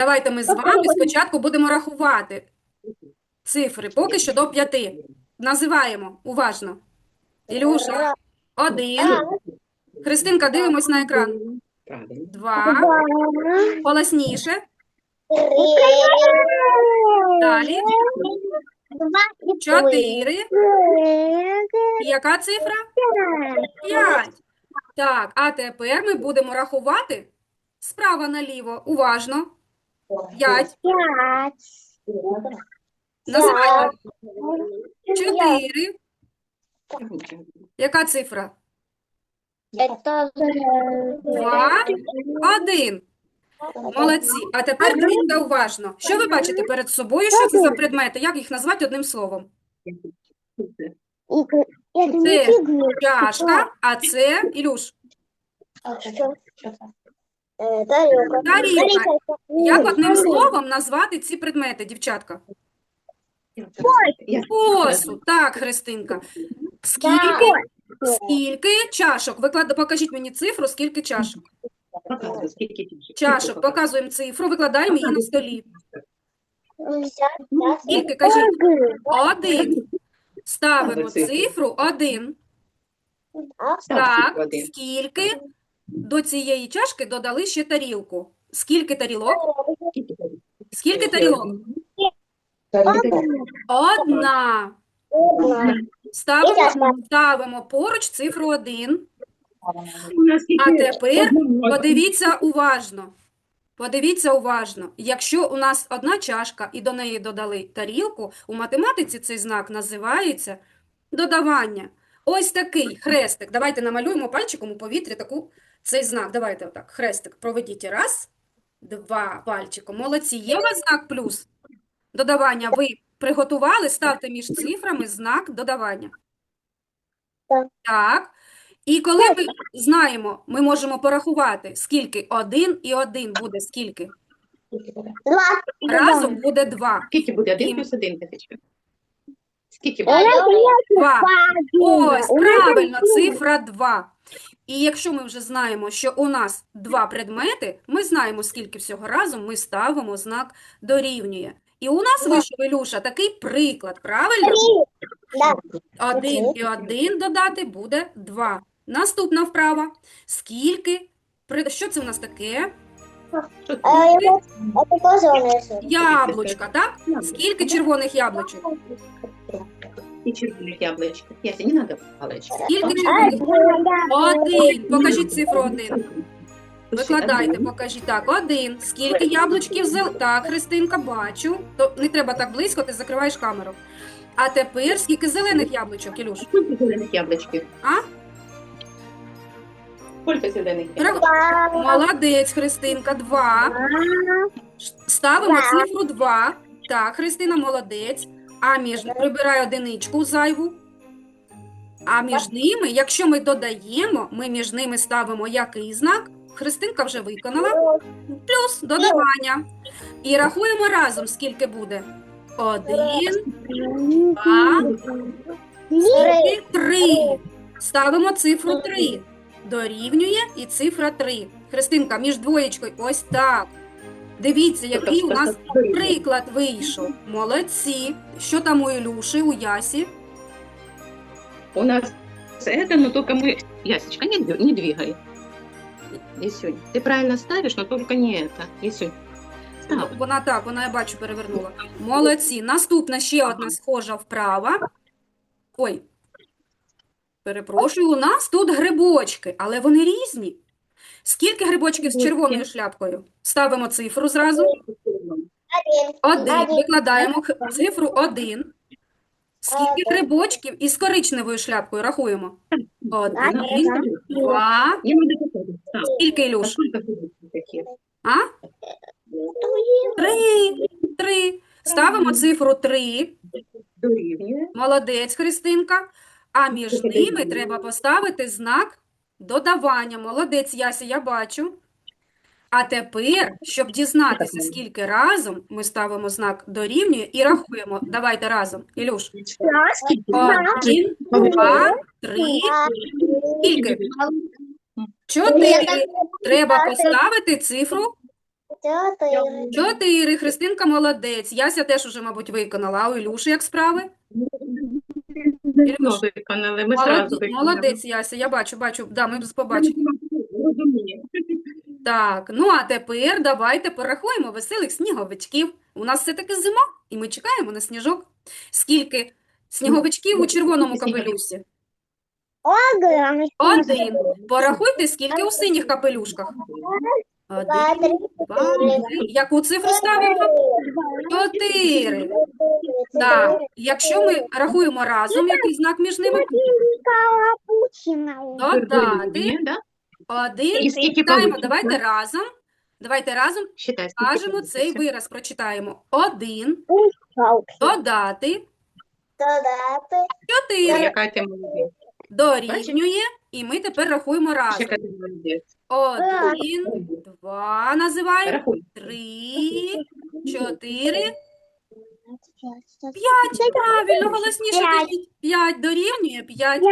Давайте ми з вами спочатку будемо рахувати цифри, поки що до п'яти. Називаємо уважно. Ілюша, один. Христинка, дивимось на екран. Два. Голосніше. Далі. Чотири. Яка цифра? П'ять. Так, а тепер ми будемо рахувати справа наліво. Уважно. П'ять. Називайте. Чотири. Яка цифра? Это Два. Один. Молодці. А тепер дивіться уважно. Що ви бачите перед собою? Що це за предмети? Як їх назвати одним словом? это Це не фигня. чашка, а це, Ілюш, Э, Тарілка. Тарелка. як одним словом назвати ці предмети, дівчатка? Посуд. Так, Христинка. Скільки, скільки чашок? Виклад... Покажіть мені цифру, скільки чашок. Скільки чашок. Чашок. Показуємо цифру, викладаємо її на столі. Скільки, кажіть? Один. Ставимо цифру. один. Так, цифру один. скільки до цієї чашки додали ще тарілку? Скільки тарілок? Скільки тарілок? Одна. Ставимо, ставимо поруч цифру один. А тепер подивіться уважно. Подивіться уважно. Якщо у нас одна чашка і до неї додали тарілку, у математиці цей знак називається додавання. Ось такий хрестик. Давайте намалюємо пальчиком у повітрі таку, цей знак. Давайте отак. Хрестик проведіть. Раз, два пальчиком. Молодці. Є у вас знак плюс? Додавання. Ви приготували? Ставте між цифрами знак додавання. Так. Так. І коли ми знаємо, ми можемо порахувати, скільки один і один буде скільки? Два. Разом буде два. Скільки буде? Один плюс один? Скільки буде? Два. Ось, правильно, цифра 2. І якщо ми вже знаємо, що у нас два предмети, ми знаємо, скільки всього разом ми ставимо знак дорівнює. І у нас вийшов, Ілюша, такий приклад, правильно? Один і один додати буде два. Наступна вправа. Скільки, що це у нас таке? А. Яблучка, так? Скільки червоних яблучок? І червоних. Яся, не палички. Скільки червоних? Один. Покажіть цифру один. Викладайте, покажіть. Так, один. Скільки яблучків зел... Так, Христинка, бачу. То не треба так близько, ти закриваєш камеру. А тепер скільки зелених яблучок, Ілюш? Скільки зелених яблучків? А? Скільки зелених Прав- яблучків? Молодець, Христинка, два. Ставимо Два. цифру 2. Так, Христина, молодець. А між прибирай одиничку зайву. А між ними, якщо ми додаємо, ми між ними ставимо який знак? Христинка вже виконала. Плюс додавання. І рахуємо разом, скільки буде. Один, два, три. Ставимо цифру 3 Дорівнює і цифра 3. Христинка, між двоєчкою, ось так. Дивіться, який у нас приклад вийшов. Молодці. Що там у Ілюші, у Ясі? У нас это, но только мы... Ясечка, не, дви- не двигай. Исюнь, ты правильно ставишь, но только не это. Исюнь, став. Вона так, вона, я бачу, перевернула. Молодці. Наступна ще одна схожа вправа. Ой, перепрошую, у нас тут грибочки, але вони різні. Скільки грибочків з червоною шляпкою? Ставимо цифру зразу. Один. Викладаємо цифру один. Скільки грибочків із коричневою шляпкою? Рахуємо. Один, Один. два. Скільки, Ілюш? А? Три. Три. Ставимо цифру три. Молодець, Христинка. А між ними треба поставити знак додавання. Молодець, Яся, я бачу. А тепер, щоб дізнатися, скільки разом, ми ставимо знак дорівнює і рахуємо. Давайте разом. Ілюш. Один, два, три. Скільки? Чотири. Треба поставити цифру Чотири. Христинка молодець. Яся теж уже, мабуть, виконала. А у Ілюші як справи? Ну, виконали, ми зразу Молодець, виконали. молодець, Яся. Я бачу, бачу. Да, ми побачили. Розумію. Так, ну а тепер давайте порахуємо веселих сніговичків. У нас все-таки зима, і ми чекаємо на сніжок. Скільки сніговичків у червоному капелюсі? Один. Один. Порахуйте, скільки у синіх капелюшках. Два, Один, три, два, три. Яку цифру ставимо? Чотири. Так, якщо ми рахуємо разом, який знак між ними? Додати. Да? Один. Получиться? давайте разом. Давайте разом кажемо цей вираз, прочитаємо. Один. Додати. Додати. Чотири. Дорівнює. І ми тепер рахуємо разом. Один, два, називаємо. Три, чотири, п'ять. Правильно, голосніше П'ять. кажіть. П'ять дорівнює п'ять.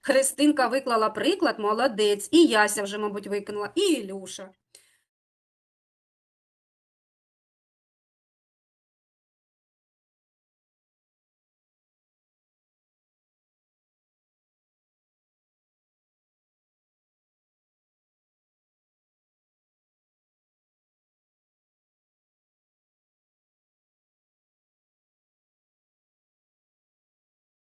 Христинка виклала приклад, молодець. І Яся вже, мабуть, виконала. І Ілюша.